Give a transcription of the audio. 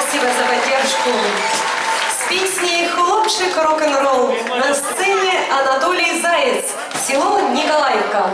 Спасибо за поддержку. С песней «Хлопчик рок-н-ролл» на сцене Анатолий Заяц, село Николаевка.